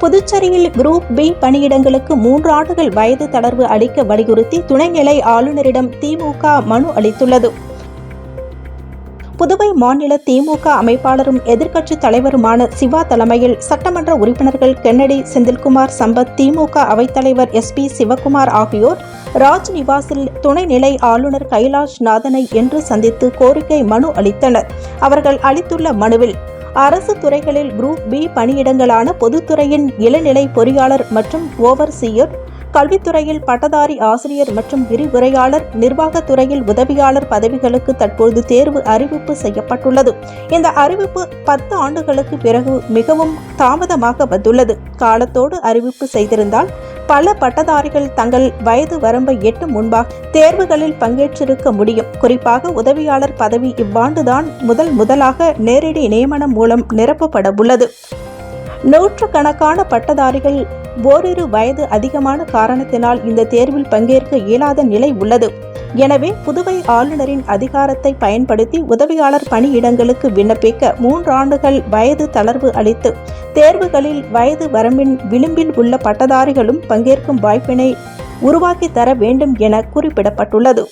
புதுச்சேரியில் group B பணியிடங்களுக்கு மூன்று ஆண்டுகள் வயது தளர்வு அளிக்க வலியுறுத்தி துணைநிலை ஆளுநரிடம் திமுக மனு அளித்துள்ளது. புதுவை மாநில திமுக அமைப்பாளரும் எதிர்க்கட்சித் தலைவருமான சிவா தலைமையில் சட்டமன்ற உறுப்பினர்கள் கென்னடி செந்தில்குமார் சம்பத் திமுக அவைத்தலைவர் எஸ் பி சிவக்குமார் ஆகியோர் ராஜ்நிவாசில் துணைநிலை ஆளுநர் கைலாஷ் நாதனை இன்று சந்தித்து கோரிக்கை மனு அளித்தனர். அவர்கள் அளித்துள்ள மனுவில் அரசு துறைகளில் குரூப் பி பணியிடங்களான பொதுத்துறையின் இளநிலை பொறியாளர் மற்றும் ஓவர்சீயர் கல்வித்துறையில் பட்டதாரி ஆசிரியர் மற்றும் விரிவுரையாளர் நிர்வாகத்துறையில் உதவியாளர் பதவிகளுக்கு தற்போது தேர்வு அறிவிப்பு செய்யப்பட்டுள்ளது. இந்த அறிவிப்பு பத்து ஆண்டுகளுக்கு பிறகு மிகவும் தாமதமாக வந்துள்ளது. காலத்தோடு அறிவிப்பு செய்திருந்தால் பல பட்டதாரிகள் தங்கள் வயது வரம்பை எட்டும் முன்பாக தேர்வுகளில் பங்கேற்றிருக்க முடியும். குறிப்பாக உதவியாளர் பதவி இவ்வாண்டுதான் முதல் முதலாக நேரடி நியமனம் மூலம் நிரப்பப்பட உள்ளது நூற்றுக்கணக்கான பட்டதாரிகள் ஓரிரு வயது அதிகமான காரணத்தினால் இந்த தேர்வில் பங்கேற்க இயலாத நிலை உள்ளது. எனவே புதுவை ஆளுநரின் அதிகாரத்தை பயன்படுத்தி உதவியாளர் பணியிடங்களுக்கு விண்ணப்பிக்க மூன்றாண்டுகள் வயது தளர்வு அளித்து தேர்வுகளில் வயது வரம்பின் விளிம்பில் உள்ள பட்டதாரிகளும் பங்கேற்கும் வாய்ப்பினை உருவாக்கி தர வேண்டும் என குறிப்பிடப்பட்டுள்ளது.